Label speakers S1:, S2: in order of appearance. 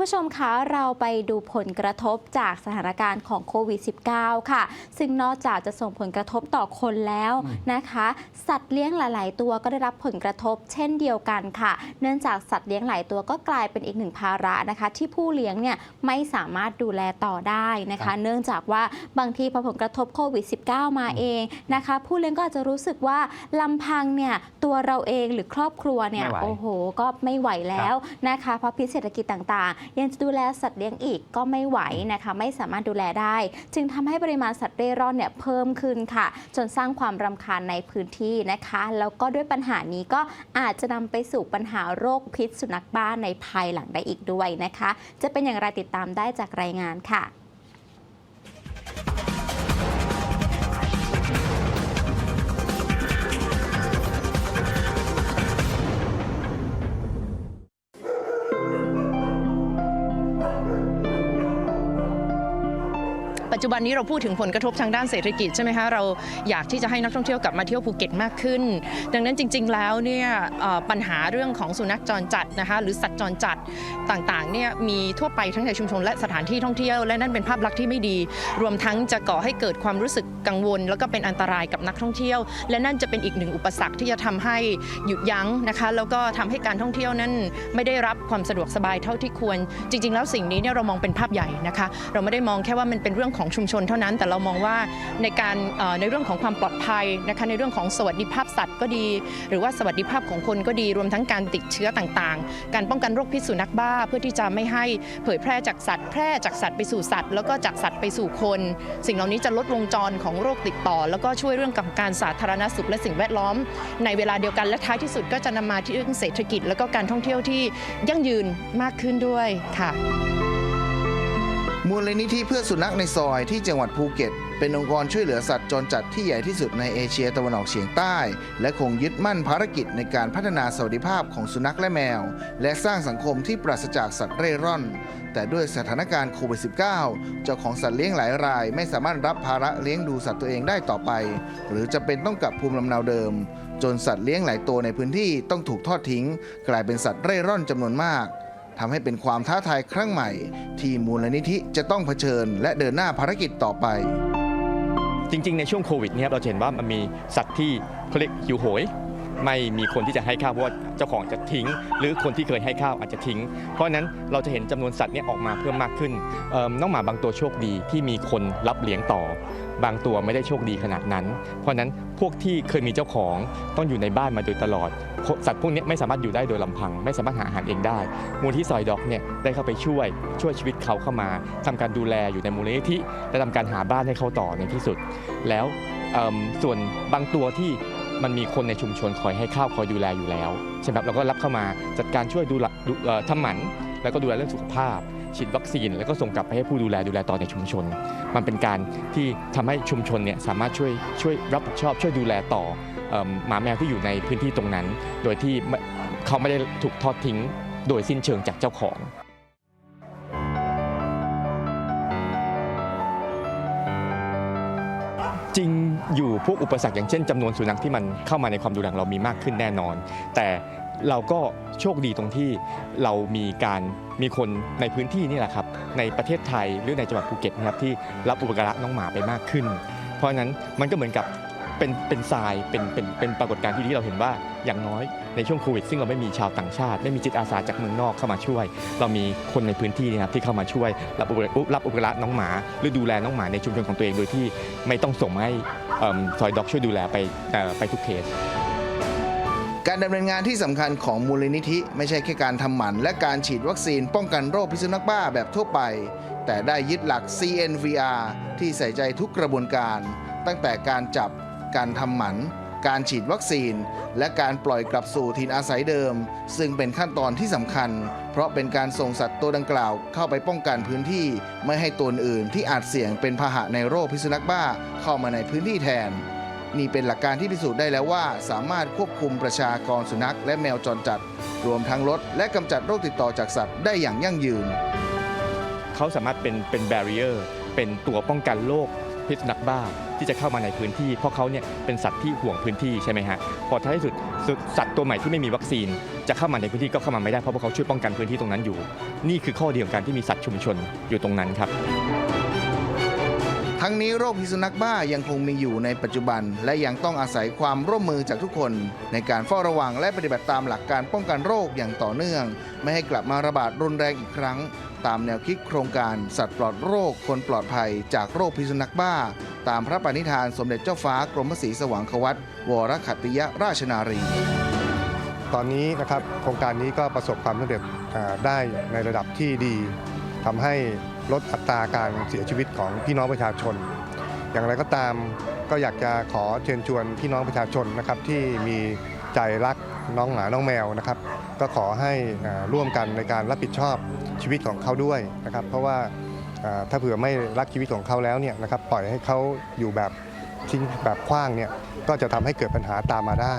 S1: ผู้ชมคะเราไปดูผลกระทบจากสถานการณ์ของโควิด -19 ค่ะ ซึ่งนอกจากจะส่งผลกระทบต่อคนแล้วนะคะ สัตว์เลี้ยงหลาย ๆ ตัวก็ได้รับผลกระทบ เช่นเดียวกันค่ะ เนื่องจากสัตว์เลี้ยงหลายตัวก็กลายเป็นอีกหนึ่งภาระนะคะ ที่ผู้เลี้ยงเนี่ยไม่สามารถดูแลต่อได้นะ
S2: ครั
S1: คะ
S2: บ
S1: เนื่องจากว่าบางทีพอผลกระทบโควิด -19 มาเองนะคะ ผู้เลี้ยงก็อาจจะรู้สึกว่าลำพังเนี่ยตัวเราเองหรือครอบครัวเนี่ย
S2: ไม่ไหว
S1: โอ้โหก็ไม่ไหวแล้วนะคะเพราะพิษเศรษฐกิจต่างๆยังจะดูแลสัตว์เลี้ยงอีกก็ไม่ไหวนะคะ ไม่สามารถดูแลได้ จึงทำให้ปริมาณสัตว์เร่ร่อนเนี่ยเพิ่มขึ้นค่ะ จนสร้างความรำคาญในพื้นที่นะคะ แล้วก็ด้วยปัญหานี้ก็อาจจะนำไปสู่ปัญหาโรคพิษสุนัขบ้าในภายหลังได้อีกด้วยนะคะ จะเป็นอย่างไรติดตามได้จากรายงานค่ะ
S3: จจุบันนี้เราพูดถึงผลกระทบทางด้านเศรษฐกิจใช่ไหมคะเราอยากที่จะให้นักท่องเที่ยวกลับมาเที่ยวภูเก็ตมากขึ้น ดังนั้นจริง ๆ แล้วเนี่ยปัญหาเรื่องของสุนัขจรจัดนะคะหรือสัตว์จรจัดต่างๆเนี่ยมีทั่วไปทั้งในชุมชนและสถานที่ท่องเที่ยว และนั่นเป็นภาพลักษณ์ที่ไม่ดี รวมทั้งจะก่อให้เกิดความรู้สึกกังวล แล้วก็เป็นอันตรายกับนักท่องเที่ยว และนั่นจะเป็นอีกหนึ่งอุปสรรคที่จะทำให้หยุดยั้งนะคะแล้วก็ทำให้การท่องเที่ยวนั้นไม่ได้รับความสะดวกสบายเท่าที่ควร จริง ๆ แล้วสิ่งนี้เนี่ยเรามองเป็นภาพใหญ่นะคะ เราไม่ได้มองแค่ว่ามันเป็นเรื่องของชุมชนเท่านั้น แต่เรามองว่าในการในเรื่องของความปลอดภัยนะคะในเรื่องของสวัสดิภาพสัตว์ก็ดี หรือว่าสวัสดิภาพของคนก็ดีรวมทั้งการติดเชื้อต่างๆ การป้องกันโรคพิษสุนัขบ้า เพื่อที่จะไม่ให้เผยแพร่จากสัตว์ แพร่จากสัตว์ไปสู่สัตว์ แล้วก็จากสัตว์ไปสู่คน สิ่งเหล่านี้จะลดวงจรของโรคติดต่อ แล้วก็ช่วยเรื่องกับการสาธารณสุขและสิ่งแวดล้อม ในเวลาเดียวกันและท้ายที่สุดก็จะนำมาที่เรื่องเศรษฐกิจ แล้วก็การท่องเที่ยวที่ยั่งยืนมากขึ้นด้วยค่ะ
S4: มูลนิธิเพื่อสุนัขในซอยที่จังหวัดภูเก็ต เป็นองค์กรช่วยเหลือสัตว์จรจัดที่ใหญ่ที่สุดในเอเชียตะวันออกเฉียงใต้ และคงยึดมั่นภารกิจในการพัฒนาสวัสดิภาพของสุนัขและแมว และสร้างสังคมที่ปราศจากสัตว์เร่ร่อน แต่ด้วยสถานการณ์โควิด -19 เจ้าของสัตว์เลี้ยงหลายราย ไม่สามารถรับภาระเลี้ยงดูสัตว์ตัวเองได้ต่อไป หรือจะเป็นต้องกลับภูมิลำเนาเดิม จนสัตว์เลี้ยงหลายตัวในพื้นที่ต้องถูกทอดทิ้ง กลายเป็นสัตว์เร่ร่อนจำนวนมาก ทำให้เป็นความท้าทายครั้งใหม่ ที่มูลนิธิจะต้องเผชิญ และเดินหน้าภารกิจต่อไป
S2: จริง ๆ ในช่วงโควิดเนี่ยเราจะเห็นว่ามันมีสัตว์ที่เขาเรียกหิวโหยไม่มีคนที่จะให้ข้าวเพราะว่าเจ้าของจะทิ้ง หรือคนที่เคยให้ข้าวอาจจะทิ้ง เพราะนั้นเราจะเห็นจำนวนสัตว์เนี่ยออกมาเพิ่มมากขึ้นเอิ่มน้องหมาบางตัวโชคดีที่มีคนรับเลี้ยงต่อ บางตัวไม่ได้โชคดีขนาดนั้น เพราะนั้นพวกที่เคยมีเจ้าของต้องอยู่ในบ้านมาโดยตลอด สัตว์พวกนี้ไม่สามารถอยู่ได้โดยลำพัง ไม่สามารถหาอาหารเองได้ มูลที่ซอยด็อกเนี่ยได้เข้าไปช่วยช่วยชีวิตเขาเข้ามาทำการดูแลอยู่ในมูลนิธิและทำการหาบ้านให้เขาต่อในที่สุด แล้วส่วนบางตัวที่มันมีคนในชุมชนคอยให้ข้าวคอยดูแลอยู่แล้วใช่ไหมครับเราก็รับเข้ามาจัดการช่วยดูแลดูเอ่อทำหมัน แล้วก็ดูแลเรื่องสุขภาพ ฉีดวัคซีน แล้วก็ส่งกลับไปให้ผู้ดูแลดูแลต่อในชุมชน มันเป็นการที่ทำให้ชุมชนเนี่ยสามารถช่วยช่วยรับผิดชอบ ช่วยดูแลต่อเอิ่มหมาแมวที่อยู่ในพื้นที่ตรงนั้น โดยที่เขาไม่ได้ถูกทอดทิ้ง โดยสิ้นเชิงจากเจ้าของจริงอยู่พวกอุปสรรคอย่างเช่นจำนวนสุนัขที่มันเข้ามาในความดูแลเรามีมากขึ้นแน่นอน แต่ เราก็โชคดีตรงที่เรามีการมีคนในพื้นที่นี่แหละครับในประเทศไทยหรือในจังหวัดภูเก็ตนะครับที่รับอุปการะน้องหมาไปมากขึ้น เพราะฉะนั้นมันก็เหมือนกับเป็นเป็นทรายเป็นเป็นเป็นปรากฏการณ์ที่ที่เราเห็นว่าอย่างน้อยในช่วงโควิด ซึ่งเราไม่มีชาวต่างชาติ ไม่มีจิตอาสาจากเมืองนอกเข้ามาช่วย เรามีคนในพื้นที่นยครับที่เข้ามาช่วยรับอุปรับอุปการะน้องหมา หรือดูแลน้องหมาในชุมชนของตัวเองโดยที่ไม่ต้องส่งให้ซอยด็อกช่วยดูแลไปไปทุกเคส
S4: การดำเนินงานที่สำคัญของมูลนิธิไม่ใช่แค่การทำหมันและการฉีดวัคซีนป้องกันโรคพิษสุนัขบ้าแบบทั่วไป แต่ได้ยึดหลัก CNVR ที่ใส่ใจทุกกระบวนการ ตั้งแต่การจับ การทำหมัน การฉีดวัคซีน และการปล่อยกลับสู่ถิ่นอาศัยเดิม ซึ่งเป็นขั้นตอนที่สำคัญ เพราะเป็นการส่งสัตว์ตัวดังกล่าวเข้าไปป้องกันพื้นที่ ไม่ให้ตัวอื่นที่อาจเสี่ยงเป็นพาหะในโรคพิษสุนัขบ้าเข้ามาในพื้นที่แทน นี่เป็นหลักการที่พิสูจน์ได้แล้วว่า สามารถควบคุมประชากรสุนัข และแมวจรจัด รวมทั้งลดและกำจัดโรคติดต่อจากสัตว์ได้อย่างยั่งยืน
S2: เขาสามารถเป็นเป็นแบเรียร์เป็นตัวป้องกันโรคพิษสุนัขบ้าที่จะเข้ามาในพื้นที่ เพราะเขาเนี่ยเป็นสัตว์ที่ห่วงพื้นที่ใช่ไหมฮะพอท้ายที่สุดสัตว์ตัวใหม่ที่ไม่มีวัคซีน จะเข้ามาในพื้นที่ก็เข้ามาไม่ได้เพราะพว่าเขาช่วยป้องกันพื้นที่ตรงนั้นอยู่ นี่คือข้อเดีของการที่มีสัตว์ชุมชนอยู่ตรงนั้นครับ
S4: ทั้งนี้โรคพิษสุนัขบ้ายังคงมีอยู่ในปัจจุบัน และยังต้องอาศัยความร่วมมือจากทุกคน ในการเฝ้าระวังและปฏิบัติตามหลักการป้องกันโรคอย่างต่อเนื่อง ไม่ให้กลับมาระบาดรุนแรงอีกครั้ง ตามแนวคิดโครงการสัตว์ปลอดโรคคนปลอดภัย จากโรคพิษสุนัขบ้า ตามพระปณิธานสมเด็จเจ้าฟ้ากรมพระศรีสว่างควัตวรขัตติยราชนารี
S5: ตอนนี้นะครับโครงการนี้ก็ประสบความสำเร็จได้ในระดับที่ดีทำให้ ลดอัตราการเสียชีวิตของพี่น้องประชาชน อย่างไรก็ตามก็อยากจะขอเชิญชวนพี่น้องประชาชนนะครับที่มีใจรักน้องหมาน้องแมวนะครับ ก็ขอให้ร่วมกันในการรับผิดชอบชีวิตของเขาด้วยนะครับ เพราะว่าถ้าเผื่อไม่รักชีวิตของเขาแล้วเนี่ยนะครับปล่อยให้เขาอยู่แบบทิ้งแบบขว้างเนี่ยก็จะทำให้เกิดปัญหาตามมาได้